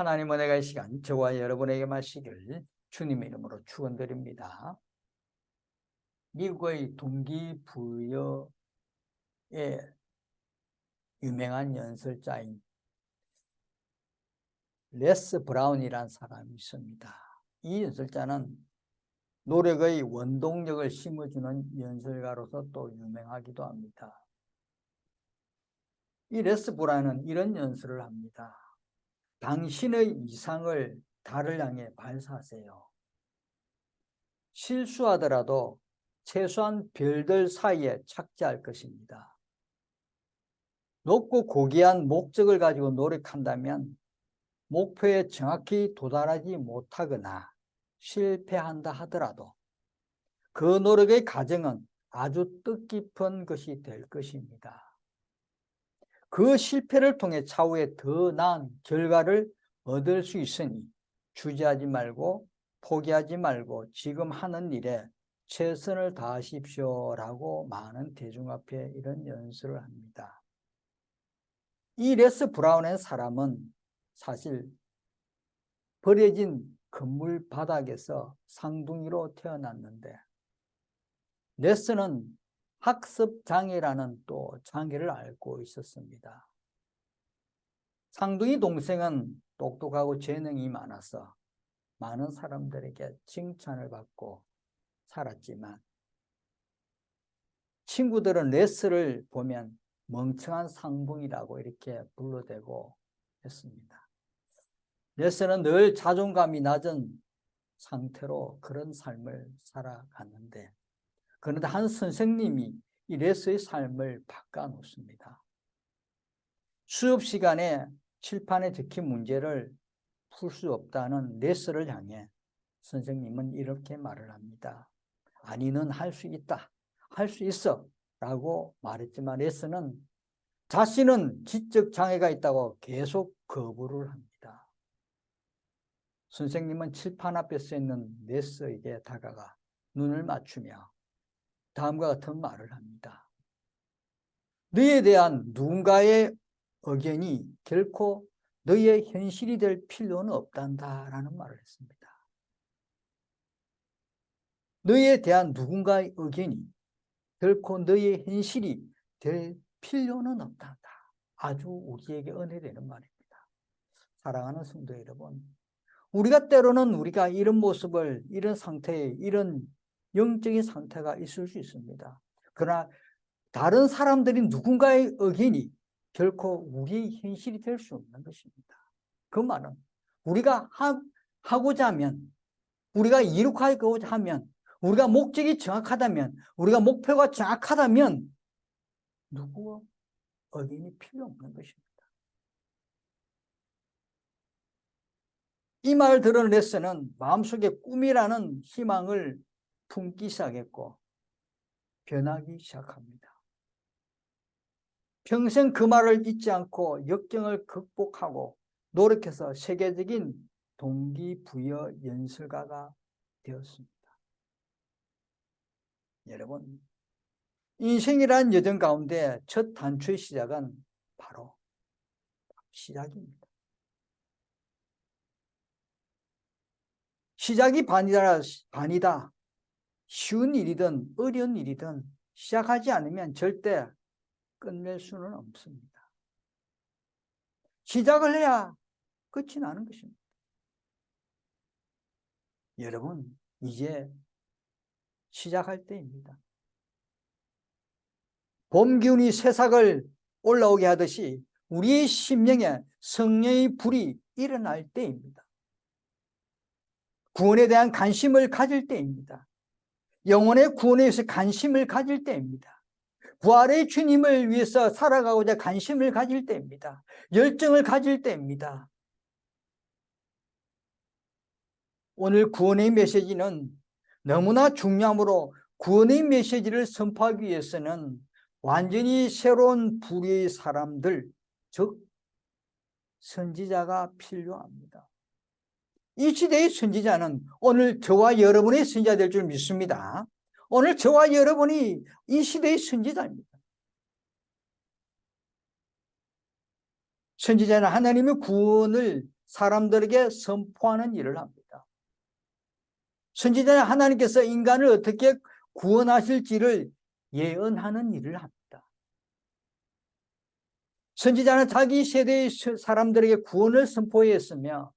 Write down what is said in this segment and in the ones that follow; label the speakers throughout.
Speaker 1: 하나님 은혜가 이 시간 저와 여러분에게 마시길 주님의 이름으로 축원드립니다. 미국의 동기부여의 유명한 연설자인 레스 브라운이라는 사람이 있습니다. 이 연설자는 노력의 원동력을 심어주는 연설가로서 또 유명하기도 합니다. 이 레스 브라운은 이런 연설을 합니다. 당신의 이상을 달을 향해 발사하세요. 실수하더라도 최소한 별들 사이에 착지할 것입니다. 높고 고귀한 목적을 가지고 노력한다면 목표에 정확히 도달하지 못하거나 실패한다 하더라도 그 노력의 과정은 아주 뜻깊은 것이 될 것입니다. 그 실패를 통해 차후에 더 나은 결과를 얻을 수 있으니 주저하지 말고 포기하지 말고 지금 하는 일에 최선을 다하십시오라고 많은 대중 앞에 이런 연설을 합니다. 이 레스 브라운의 사람은 사실 버려진 건물 바닥에서 상둥이로 태어났는데 레스는 학습 장애라는 또 장애를 앓고 있었습니다. 상둥이 동생은 똑똑하고 재능이 많아서 많은 사람들에게 칭찬을 받고 살았지만 친구들은 레스를 보면 멍청한 상둥이라고 이렇게 불러대고 했습니다. 레스는 늘 자존감이 낮은 상태로 그런 삶을 살아갔는데 그런데 한 선생님이 이 레스의 삶을 바꿔놓습니다. 수업 시간에 칠판에 적힌 문제를 풀 수 없다는 레스를 향해 선생님은 이렇게 말을 합니다. 아니, 는 할 수 있다. 할 수 있어. 라고 말했지만 레스는 자신은 지적 장애가 있다고 계속 거부를 합니다. 선생님은 칠판 앞에 써 있는 레스에게 다가가 눈을 맞추며 다음과 같은 말을 합니다. 너에 대한 누군가의 의견이 결코 너의 현실이 될 필요는 없단다라는 말을 했습니다. 너에 대한 누군가의 의견이 결코 너의 현실이 될 필요는 없단다. 아주 우리에게 은혜되는 말입니다. 사랑하는 성도 여러분, 우리가 때로는 우리가 이런 모습을 이런 상태에 이런 영적인 상태가 있을 수 있습니다. 그러나 다른 사람들이 누군가의 의견이 결코 우리의 현실이 될 수 없는 것입니다. 그 말은 우리가 하, 하고자 하면 우리가 이룩하고자 하면 우리가 목적이 정확하다면 우리가 목표가 정확하다면 누구 의견이 필요 없는 것입니다. 이 말을 들은 레스는 마음속에 꿈이라는 희망을 품기 시작했고 변하기 시작합니다. 평생 그 말을 잊지 않고 역경을 극복하고 노력해서 세계적인 동기부여 연설가가 되었습니다. 여러분, 인생이란 여정 가운데 첫 단추의 시작은 바로 시작입니다. 시작이 반이다, 반이다. 쉬운 일이든 어려운 일이든 시작하지 않으면 절대 끝낼 수는 없습니다. 시작을 해야 끝이 나는 것입니다. 여러분, 이제 시작할 때입니다. 봄 기운이 새싹을 올라오게 하듯이 우리의 심령에 성령의 불이 일어날 때입니다. 구원에 대한 관심을 가질 때입니다. 영혼의 구원에 대해서 관심을 가질 때입니다. 부활의 주님을 위해서 살아가고자 관심을 가질 때입니다. 열정을 가질 때입니다. 오늘 구원의 메시지는 너무나 중요하므로 구원의 메시지를 선포하기 위해서는 완전히 새로운 부류의 사람들, 즉 선지자가 필요합니다. 이 시대의 선지자는 오늘 저와 여러분의 선지자 될 줄 믿습니다. 오늘 저와 여러분이 이 시대의 선지자입니다. 선지자는 하나님의 구원을 사람들에게 선포하는 일을 합니다. 선지자는 하나님께서 인간을 어떻게 구원하실지를 예언하는 일을 합니다. 선지자는 자기 세대의 사람들에게 구원을 선포했으며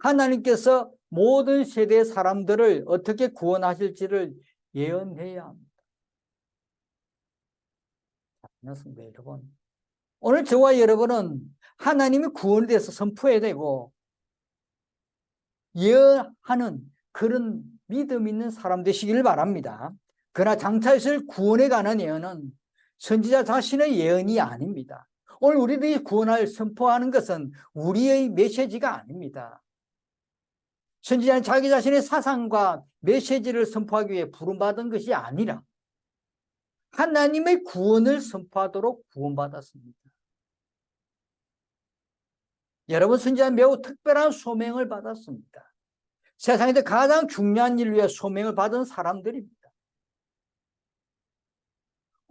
Speaker 1: 하나님께서 모든 세대의 사람들을 어떻게 구원하실지를 예언해야 합니다. 성도 여러분, 오늘 저와 여러분은 하나님이 구원에 대해서 선포해야 되고 예언하는 그런 믿음 있는 사람 되시기를 바랍니다. 그러나 장차 있을 구원에 관한 예언은 선지자 자신의 예언이 아닙니다. 오늘 우리들이 구원을 선포하는 것은 우리의 메시지가 아닙니다. 선지자는 자기 자신의 사상과 메시지를 선포하기 위해 부름받은 것이 아니라 하나님의 구원을 선포하도록 구원받았습니다. 여러분 선지자는 매우 특별한 소명을 받았습니다. 세상에서 가장 중요한 일을 위해 소명을 받은 사람들입니다.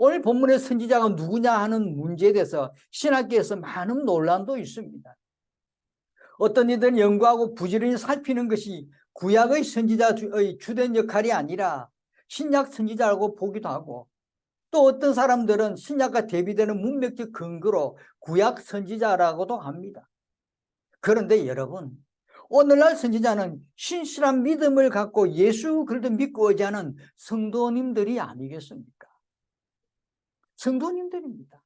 Speaker 1: 오늘 본문의 선지자가 누구냐 하는 문제에 대해서 신학계에서 많은 논란도 있습니다. 어떤 이들은 연구하고 부지런히 살피는 것이 구약의 선지자의 주된 역할이 아니라 신약 선지자라고 보기도 하고 또 어떤 사람들은 신약과 대비되는 문맥적 근거로 구약 선지자라고도 합니다. 그런데 여러분 오늘날 선지자는 신실한 믿음을 갖고 예수 그리스도 믿고 의지하는 성도님들이 아니겠습니까? 성도님들입니다.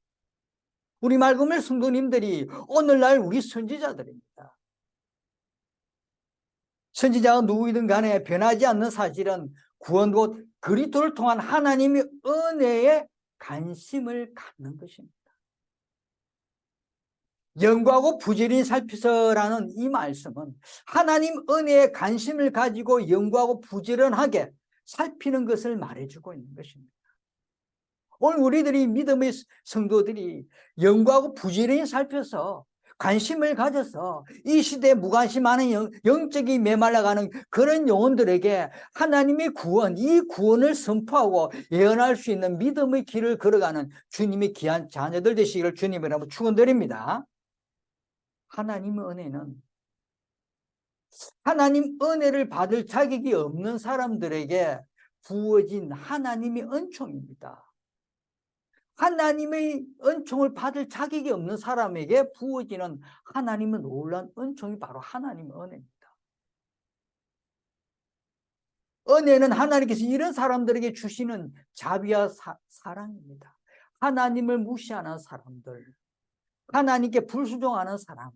Speaker 1: 우리 말금의 성도님들이 오늘날 우리 선지자들입니다. 선지자가 누구이든 간에 변하지 않는 사실은 구원 곧 그리스도를 통한 하나님의 은혜에 관심을 갖는 것입니다. 영구하고 부지런히 살피서라는 이 말씀은 하나님 은혜에 관심을 가지고 영구하고 부지런하게 살피는 것을 말해주고 있는 것입니다. 오늘 우리들이 믿음의 성도들이 영구하고 부지런히 살펴서 관심을 가져서 이 시대에 무관심하는 영, 영적인 메말라가는 그런 영혼들에게 하나님의 구원, 이 구원을 선포하고 예언할 수 있는 믿음의 길을 걸어가는 주님의 귀한 자녀들 되시기를 주님이라고 축원드립니다. 하나님의 은혜는 하나님 은혜를 받을 자격이 없는 사람들에게 부어진 하나님의 은총입니다. 하나님의 은총을 받을 자격이 없는 사람에게 부어지는 하나님의 놀란 은총이 바로 하나님의 은혜입니다. 은혜는 하나님께서 이런 사람들에게 주시는 자비와 사, 사랑입니다. 하나님을 무시하는 사람들, 하나님께 불수종하는 사람,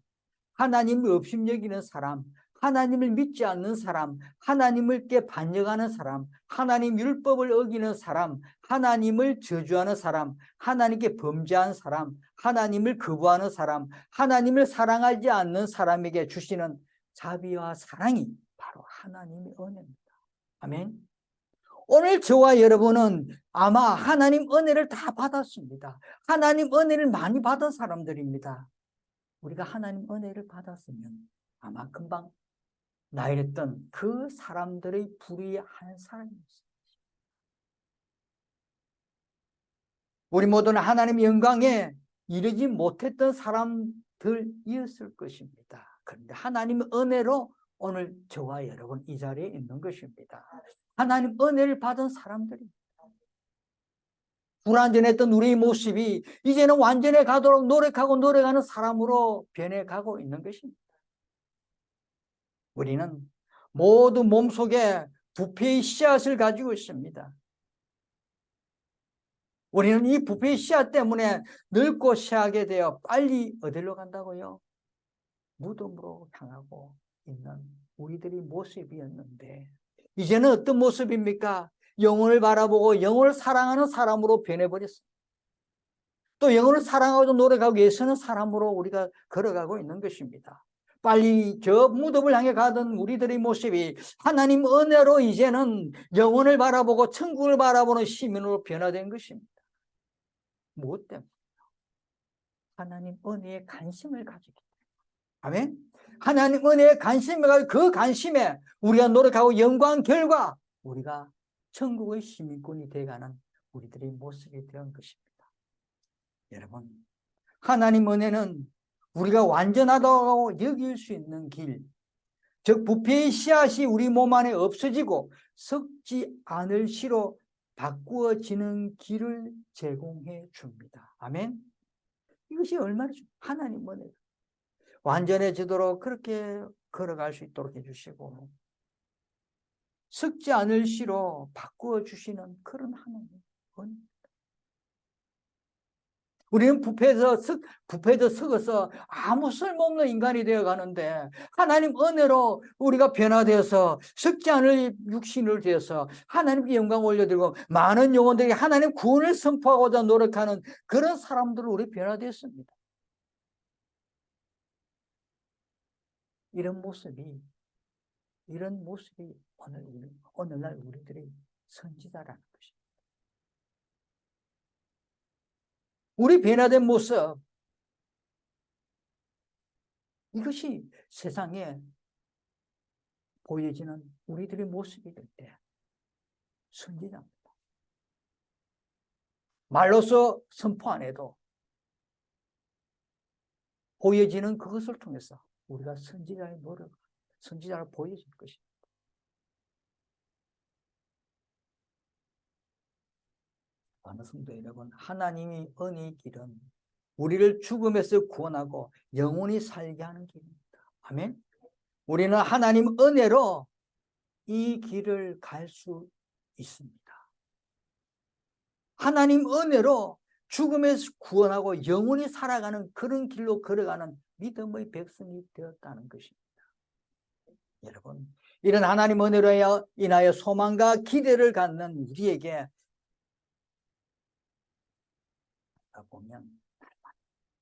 Speaker 1: 하나님을 업심여기는 사람, 하나님을 믿지 않는 사람, 하나님을께 반역하는 사람, 하나님 율법을 어기는 사람, 하나님을 저주하는 사람, 하나님께 범죄한 사람, 하나님을 거부하는 사람, 하나님을 사랑하지 않는 사람에게 주시는 자비와 사랑이 바로 하나님의 은혜입니다. 아멘. 오늘 저와 여러분은 아마 하나님 은혜를 다 받았습니다. 하나님 은혜를 많이 받은 사람들입니다. 우리가 하나님 은혜를 받았으면 아마 금방 나이랬던 그 사람들의 불의의 한 사람이었습니다. 우리 모두는 하나님의 영광에 이르지 못했던 사람들이었을 것입니다. 그런데 하나님의 은혜로 오늘 저와 여러분 이 자리에 있는 것입니다. 하나님 은혜를 받은 사람들입니다. 불완전했던 우리의 모습이 이제는 완전해 가도록 노력하고 노력하는 사람으로 변해가고 있는 것입니다. 우리는 모두 몸속에 부패의 씨앗을 가지고 있습니다. 우리는 이 부패의 씨앗 때문에 늙고 쇠하게 되어 빨리 어디로 간다고요? 무덤으로 향하고 있는 우리들의 모습이었는데 이제는 어떤 모습입니까? 영혼을 바라보고 영혼을 사랑하는 사람으로 변해버렸습니다. 또 영혼을 사랑하고 노력하고 위해서는 사람으로 우리가 걸어가고 있는 것입니다. 빨리 저 무덤을 향해 가던 우리들의 모습이 하나님 은혜로 이제는 영혼을 바라보고 천국을 바라보는 시민으로 변화된 것입니다. 무엇 때문에? 하나님 은혜에 관심을 가지기 때문에. 아멘? 하나님 은혜에 관심을 가지고 그 관심에 우리가 노력하고 영광 결과 우리가 천국의 시민권이 되어가는 우리들의 모습이 되는 것입니다. 여러분, 하나님 은혜는 우리가 완전하다고 여길 수 있는 길, 즉 부패의 씨앗이 우리 몸 안에 없어지고 썩지 않을 시로 바꾸어지는 길을 제공해 줍니다. 아멘. 이것이 얼마나 중- 하나님 은혜. 완전해지도록 그렇게 걸어갈 수 있도록 해주시고 썩지 않을 시로 바꾸어 주시는 그런 하나님 은 우리는 부패해서 썩, 부패해서 썩어서 아무 쓸모없는 인간이 되어 가는데 하나님 은혜로 우리가 변화되어서 썩지 않을 육신을 되어서 하나님께 영광 올려드리고 많은 영혼들에게 하나님 구원을 선포하고자 노력하는 그런 사람들로 우리 변화되었습니다. 이런 모습이 이런 모습이 오늘 오늘날 우리들의 선지자라는 것입니다. 우리 변화된 모습 이것이 세상에 보여지는 우리들의 모습이 될때 선지자입니다. 말로서 선포 안 해도 보여지는 그것을 통해서 우리가 선지자의 노력, 선지자를 보여줄 것입니다. 어느 성도 여러분, 하나님이 은혜의 길은 우리를 죽음에서 구원하고 영원히 살게 하는 길입니다. 아멘. 우리는 하나님 은혜로 이 길을 갈 수 있습니다. 하나님 은혜로 죽음에서 구원하고 영원히 살아가는 그런 길로 걸어가는 믿음의 백성이 되었다는 것입니다. 여러분, 이런 하나님 은혜로 인하여 소망과 기대를 갖는 우리에게 보면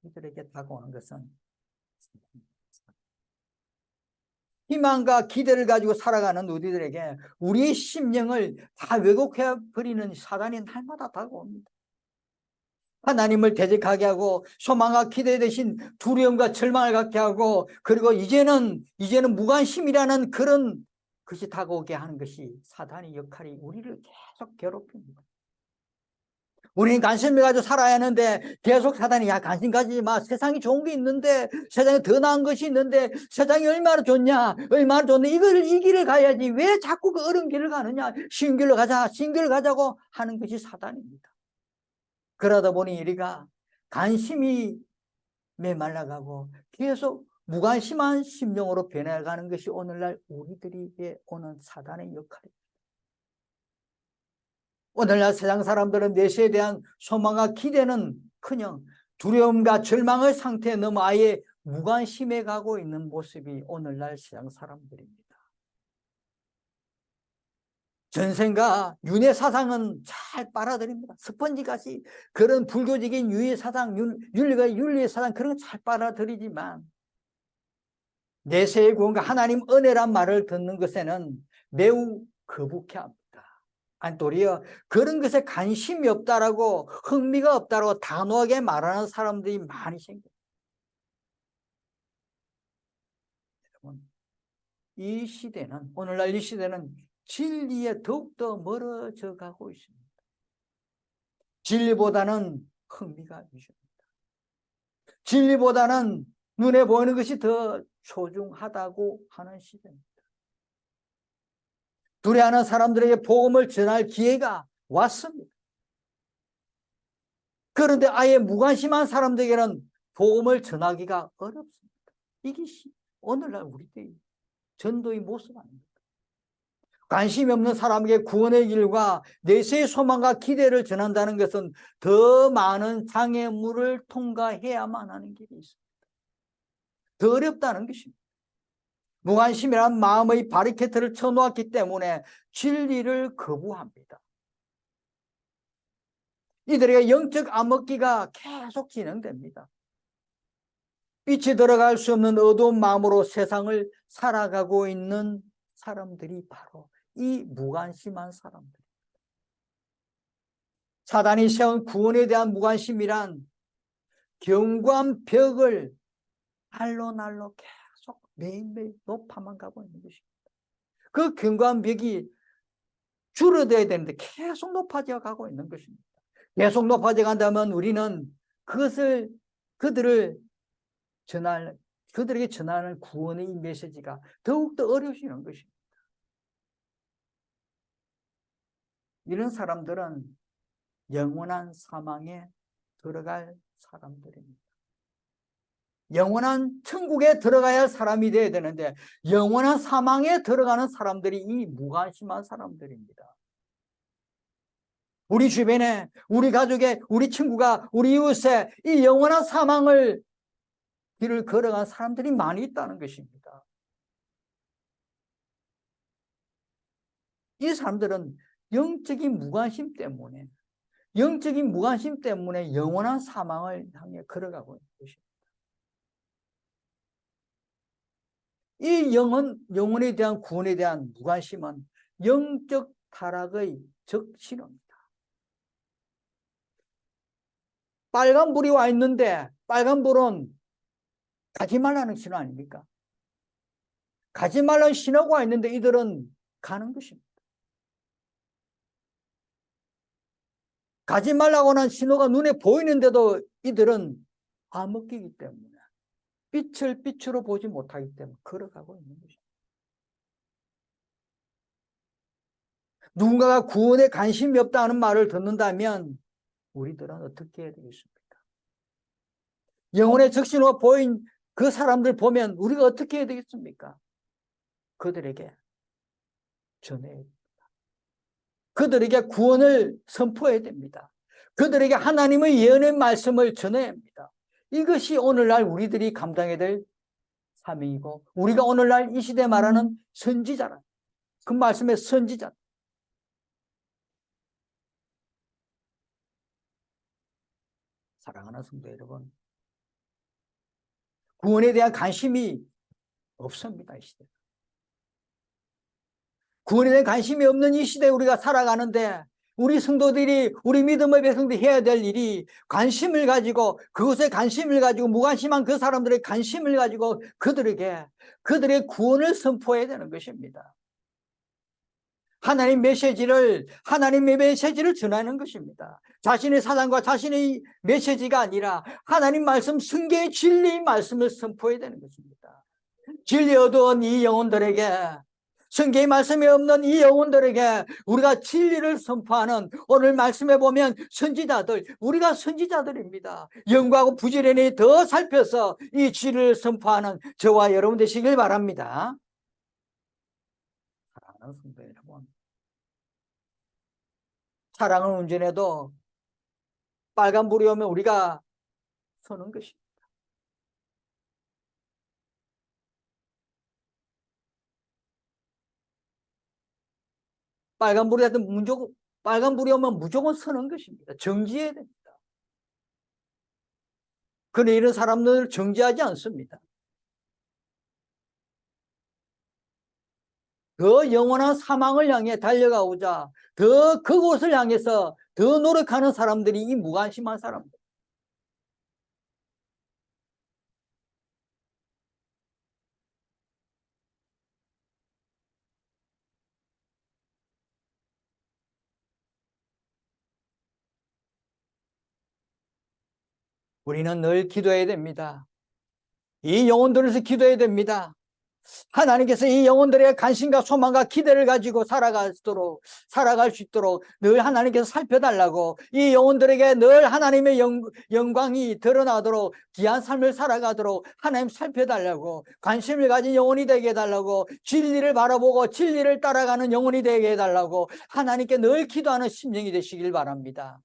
Speaker 1: 이들에게 다가오는 것은 희망과 기대를 가지고 살아가는 우리들에게 우리의 심령을 다 왜곡해 버리는 사단이 날마다 다가옵니다. 하나님을 대적하게 하고 소망과 기대 대신 두려움과 절망을 갖게 하고 그리고 이제는 이제는 무관심이라는 그런 것이 다가오게 하는 것이 사단의 역할이 우리를 계속 괴롭힙니다. 우리는 관심을 가지고 살아야 하는데 계속 사단이 야 관심 가지지 마. 세상이 좋은 게 있는데 세상에 더 나은 것이 있는데 세상이 얼마나 좋냐 얼마나 좋네. 이걸 이 길을 가야지. 왜 자꾸 그 어려운 길을 가느냐. 쉬운 길로 가자 쉬운 길을 가자고 하는 것이 사단입니다. 그러다 보니 우리가 관심이 메말라가고 계속 무관심한 심령으로 변해가는 것이 오늘날 우리들에게 오는 사단의 역할입니다 오늘날 세상 사람들은 내세에 대한 소망과 기대는 그냥 두려움과 절망의 상태에 넘어 아예 무관심해 가고 있는 모습이 오늘날 세상 사람들입니다. 전생과 윤회 사상은 잘 빨아들입니다. 스펀지같이 그런 불교적인 유의 사상, 윤리가 윤리의 사상 그런 거잘 빨아들이지만 내세의 구원과 하나님 은혜란 말을 듣는 것에는 매우 거북해 합니다. 아니 도리어 그런 것에 관심이 없다라고 흥미가 없다라고 단호하게 말하는 사람들이 많이 생겨요. 여러분 이 시대는 오늘날 이 시대는 진리에 더욱더 멀어져 가고 있습니다. 진리보다는 흥미가 위주입니다. 진리보다는 눈에 보이는 것이 더 소중하다고 하는 시대입니다. 두려워하는 사람들에게 복음을 전할 기회가 왔습니다. 그런데 아예 무관심한 사람들에게는 복음을 전하기가 어렵습니다. 이게 오늘날 우리들의 전도의 모습 아닙니까? 관심이 없는 사람에게 구원의 길과 내세의 소망과 기대를 전한다는 것은 더 많은 장애물을 통과해야만 하는 길이 있습니다. 더 어렵다는 것입니다. 무관심이란 마음의 바리케트를 쳐놓았기 때문에 진리를 거부합니다. 이들에게 영적 암흑기가 계속 진행됩니다. 빛이 들어갈 수 없는 어두운 마음으로 세상을 살아가고 있는 사람들이 바로 이 무관심한 사람들. 사단이 세운 구원에 대한 무관심이란 경관 벽을 날로 날로 계속 매일매일 높아만 가고 있는 것입니다. 그 경관 벽이 줄어들어야 되는데 계속 높아져 가고 있는 것입니다. 계속 높아져 간다면 우리는 그것을 그들을 전할 그들에게 전하는 구원의 이 메시지가 더욱더 어려워지는 것입니다. 이런 사람들은 영원한 사망에 들어갈 사람들입니다. 영원한 천국에 들어가야 할 사람이 되어야 되는데 영원한 사망에 들어가는 사람들이 이 무관심한 사람들입니다. 우리 주변에 우리 가족에 우리 친구가 우리 이웃에 이 영원한 사망을 길을 걸어간 사람들이 많이 있다는 것입니다. 이 사람들은 영적인 무관심 때문에 영적인 무관심 때문에 영원한 사망을 향해 걸어가고 있는 것입니다. 이 영혼, 영혼에 대한 구원에 대한 무관심은 영적 타락의 적신호입니다. 빨간 불이 와 있는데 빨간 불은 가지 말라는 신호 아닙니까? 가지 말라는 신호가 와 있는데 이들은 가는 것입니다. 가지 말라고 하는 신호가 눈에 보이는데도 이들은 암흑기이기 때문에 빛을 빛으로 보지 못하기 때문에 걸어가고 있는 것입니다. 누군가가 구원에 관심이 없다는 말을 듣는다면 우리들은 어떻게 해야 되겠습니까? 영혼의 적신호가 보인 그 사람들 보면 우리가 어떻게 해야 되겠습니까? 그들에게 전해야 됩니다. 그들에게 구원을 선포해야 됩니다. 그들에게 하나님의 예언의 말씀을 전해야 합니다. 이것이 오늘날 우리들이 감당해야 될 사명이고 우리가 오늘날 이 시대에 말하는 선지자라. 그 말씀의 선지자. 사랑하는 성도 여러분, 구원에 대한 관심이 없습니다, 이 시대. 구원에 대한 관심이 없는 이 시대에 우리가 살아가는데 우리 성도들이 우리 믿음의 백성들이 해야 될 일이 관심을 가지고 그것에 관심을 가지고 무관심한 그 사람들의 관심을 가지고 그들에게 그들의 구원을 선포해야 되는 것입니다. 하나님 메시지를 하나님의 메시지를 전하는 것입니다. 자신의 사상과 자신의 메시지가 아니라 하나님 말씀 승계의 진리의 말씀을 선포해야 되는 것입니다. 진리 어두운 이 영혼들에게 성경의 말씀이 없는 이 영혼들에게 우리가 진리를 선포하는 오늘 말씀에 보면 선지자들 우리가 선지자들입니다. 영광하고 부지런히 더 살펴서 이 진리를 선포하는 저와 여러분 되시길 바랍니다. 사랑하는 성도 여러분 차량을 운전해도 빨간불이 오면 우리가 서는 것입니다. 빨간불이 하든 무조건 빨간불이 오면 무조건 서는 것입니다. 정지해야 됩니다. 그런데 이런 사람들을 정지하지 않습니다. 더 영원한 사망을 향해 달려가고자 더 그곳을 향해서 더 노력하는 사람들이 이 무관심한 사람들. 우리는 늘 기도해야 됩니다. 이 영혼들에서 기도해야 됩니다. 하나님께서 이 영혼들의 관심과 소망과 기대를 가지고 살아갈수도록 살아갈 수 있도록 늘 하나님께서 살펴달라고 이 영혼들에게 늘 하나님의 영, 영광이 드러나도록 귀한 삶을 살아가도록 하나님 살펴달라고 관심을 가진 영혼이 되게 해달라고 진리를 바라보고 진리를 따라가는 영혼이 되게 해달라고 하나님께 늘 기도하는 심령이 되시길 바랍니다.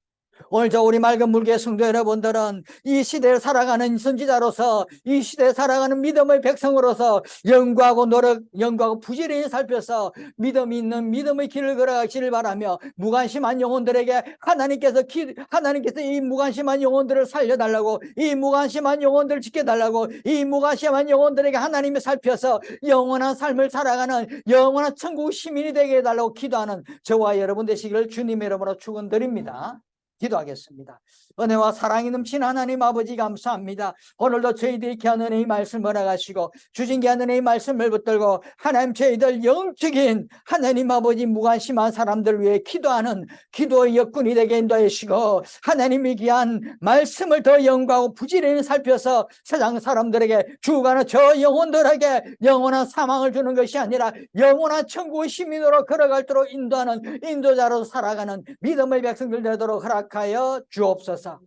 Speaker 1: 오늘 저 우리 맑은 물개 성도 여러분들은 이 시대를 살아가는 선지자로서 이 시대에 살아가는 믿음의 백성으로서 영구하고 노력, 영구하고 부지런히 살펴서 믿음 있는 믿음의 길을 걸어가시를 바라며 무관심한 영혼들에게 하나님께서 기, 하나님께서 이 무관심한 영혼들을 살려달라고 이 무관심한 영혼들을 지켜달라고 이 무관심한 영혼들에게 하나님이 살펴서 영원한 삶을 살아가는 영원한 천국 시민이 되게 해달라고 기도하는 저와 여러분 되시기를 주님의 이름으로 축원드립니다. 기도하겠습니다. 은혜와 사랑이 넘친 하나님 아버지 감사합니다. 오늘도 저희들이 귀한 은혜의 말씀을 알아가시고 주신 귀한 은혜의 말씀을 붙들고 하나님 저희들 영적인 하나님 아버지 무관심한 사람들 위해 기도하는 기도의 역군이 되게 인도하시고 하나님이 귀한 말씀을 더 연구하고 부지런히 살펴서 세상 사람들에게 주가는 저 영혼들에게 영원한 사망을 주는 것이 아니라 영원한 천국의 시민으로 걸어갈도록 인도하는 인도자로 살아가는 믿음의 백성들 되도록 허락하여 주옵소서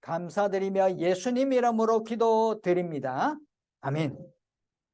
Speaker 1: 감사드리며 예수님 이름으로 기도드립니다. 아멘.